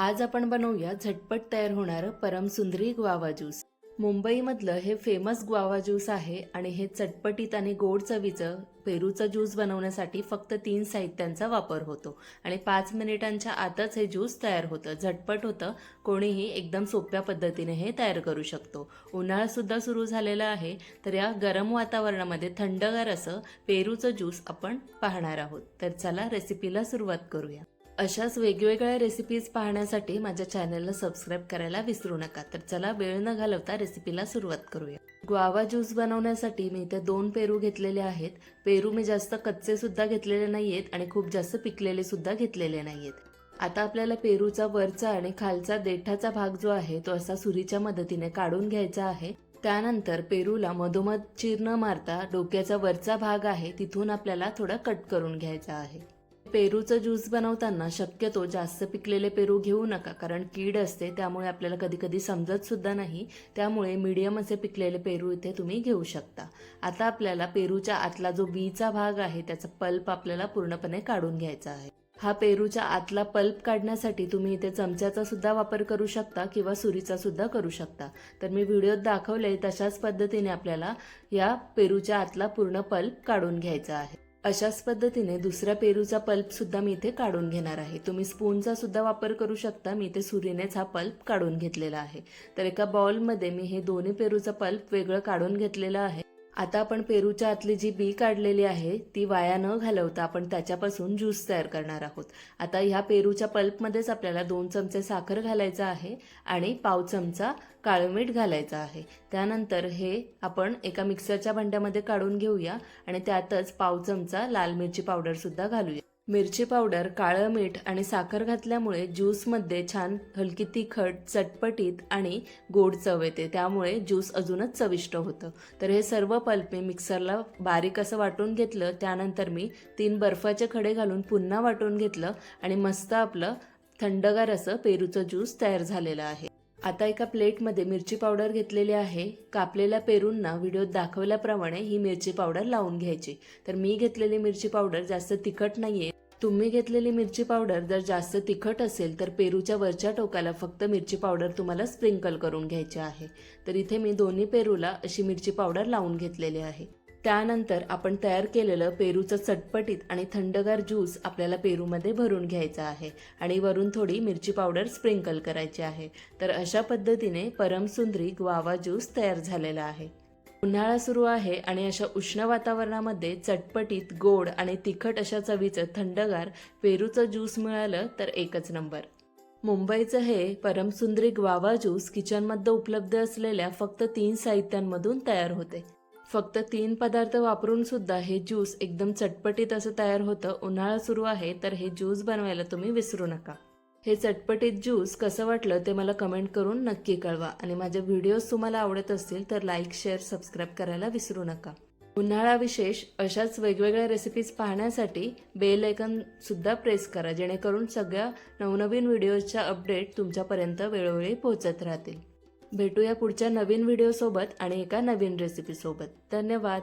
आज आपण बनवूया झटपट तयार होणारं परमसुंदरी ग्वावा ज्यूस. मुंबईमधलं हे फेमस ग्वावा ज्यूस आहे आणि हे चटपटीत आणि गोड चवीचं पेरूचं ज्यूस बनवण्यासाठी फक्त तीन साहित्यांचा वापर होतो. आणि पाच मिनिटांच्या आतच हे ज्यूस तयार होतं. झटपट होतं. कोणीही एकदम सोप्या पद्धतीने हे तयार करू शकतो. उन्हाळासुद्धा सुरू झालेला आहे तर या गरम वातावरणामध्ये थंडगार असं पेरूचं ज्यूस आपण पाहणार आहोत. तर चला रेसिपीला सुरुवात करूया. अशाच वेगवेगळ्या रेसिपीज पाहण्यासाठी माझ्या चॅनलला सबस्क्राईब करायला विसरू नका. तर चला वेळ न घालवता रेसिपीला सुरुवात करूया. ग्वावा ज्यूस बनवण्यासाठी मी इथे दोन पेरू घेतलेले आहेत. पेरू मी जास्त कच्चे सुद्धा घेतलेले नाही आहेत आणि खूप जास्त पिकलेले सुद्धा घेतलेले नाही आहेत आता आपल्याला पेरूचा वरचा आणि खालचा देठाचा भाग जो आहे तो असा सुरीच्या मदतीने काढून घ्यायचा आहे. त्यानंतर पेरूला मधोमध चीर न मारता डोक्याचा वरचा भाग आहे तिथून आपल्याला थोडा कट करून घ्यायचा आहे. पेरूचं ज्यूस बनवताना शक्यतो जास्त पिकलेले पेरू घेऊ नका कारण कीड असते त्यामुळे आपल्याला कधी कधी समजत सुद्धा नाही. त्यामुळे मीडियम असे पिकलेले पेरू इथे तुम्ही घेऊ शकता. आता आपल्याला पेरूच्या आतला जो बीचा भाग आहे त्याचा पल्प आपल्याला पूर्णपणे काढून घ्यायचा आहे. हा पेरूच्या आतला पल्प काढण्यासाठी तुम्ही इथे चमच्याचा सुद्धा वापर करू शकता किंवा सुरीचा सुद्धा करू शकता. तर मी व्हिडिओत दाखवले तशाच पद्धतीने आपल्याला या पेरूच्या आतला पूर्ण पल्प काढून घ्यायचा आहे. अशाच पद्धतीने दुसऱ्या पेरूचा पल्प सुद्धा मी इथे काढून घेणार आहे. तुम्ही स्पूनचा सुद्धा वापर करू शकता. मी इथे सुरीनेच हा पल्प काढून घेतलेला आहे. तर एका बॉलमध्ये मी हे दोन्ही पेरूचा पल्प वेगळं काढून घेतलेला आहे. आता आपण पेरूच्या आतली जी बी काढलेली आहे ती वाया न घालवता आपण त्याच्यापासून ज्यूस तयार करणार आहोत. आता ह्या पेरूच्या पल्पमध्येच आपल्याला दोन चमचे साखर घालायचा आहे आणि पाव चमचा काळं मीठ घालायचं आहे. त्यानंतर हे आपण एका मिक्सरच्या भांड्यामध्ये काढून घेऊया आणि त्यातच पाव चमचा लाल मिरची पावडर सुद्धा घालूया. मिरची पावडर काळं मीठ आणि साखर घातल्यामुळे ज्यूसमध्ये छान हलकी तिखट चटपटीत आणि गोड चव येते. त्यामुळे ज्यूस अजूनच चविष्ट होतं. तर हे सर्व पल्प मी मिक्सरला बारीक असं वाटून घेतलं. त्यानंतर मी तीन बर्फाचे खडे घालून पुन्हा वाटून घेतलं आणि मस्त आपलं थंडगार असं पेरूचं ज्यूस तयार झालेलं आहे. आता एका प्लेटमध्ये मिरची पावडर घेतलेली आहे. कापलेल्या पेरूंना व्हिडिओत दाखवल्याप्रमाणे ही मिरची पावडर लावून घ्यायची. तर मी घेतलेली मिरची पावडर जास्त तिखट नाहीये. तुम्ही घेतलेली मिरची पावडर जर जास्त तिखट असेल तर पेरूच्या वरच्या टोकाला फक्त मिरची पावडर तुम्हाला स्प्रिंकल करून घ्यायची आहे. तर इथे मी दोन्ही पेरूला अशी मिरची पावडर लावून घेतलेली आहे. त्यानंतर आपण तयार केलेलं पेरूचं चटपटीत आणि थंडगार ज्यूस आपल्याला पेरूमध्ये भरून घ्यायचा आहे आणि वरून थोडी मिरची पावडर स्प्रिंकल करायची आहे. तर अशा पद्धतीने परमसुंदरी ग्वावा ज्यूस तयार झालेला आहे. उन्हाळा सुरू आहे आणि अशा उष्ण वातावरणामध्ये चटपटीत गोड आणि तिखट अशा चवीचं थंडगार पेरूचं ज्यूस मिळालं तर एकच नंबर. मुंबईचं हे परमसुंदरी ग्वावा ज्यूस किचनमध्ये उपलब्ध असलेल्या फक्त तीन साहित्यांमधून तयार होते. फक्त तीन पदार्थ वापरून सुद्धा हे ज्यूस एकदम चटपटीत असं तयार होतं. उन्हाळा सुरू आहे तर हे ज्यूस बनवायला तुम्ही विसरू नका. हे चटपटीत ज्यूस कसं वाटलं ते मला कमेंट करून नक्की कळवा. आणि माझे व्हिडिओज तुम्हाला आवडत असतील तर लाईक शेअर सबस्क्राईब करायला विसरू नका. उन्हाळा विशेष अशाच वेगवेगळ्या रेसिपीज पाहण्यासाठी बेल आयकन सुद्धा प्रेस करा जेणेकरून सगळ्या नवनवीन व्हिडिओजच्या अपडेट तुमच्यापर्यंत वेळोवेळी पोहोचत राहतील. भेटूया पुढच्या नवीन व्हिडिओसोबत आणि एका नवीन रेसिपीसोबत धन्यवाद.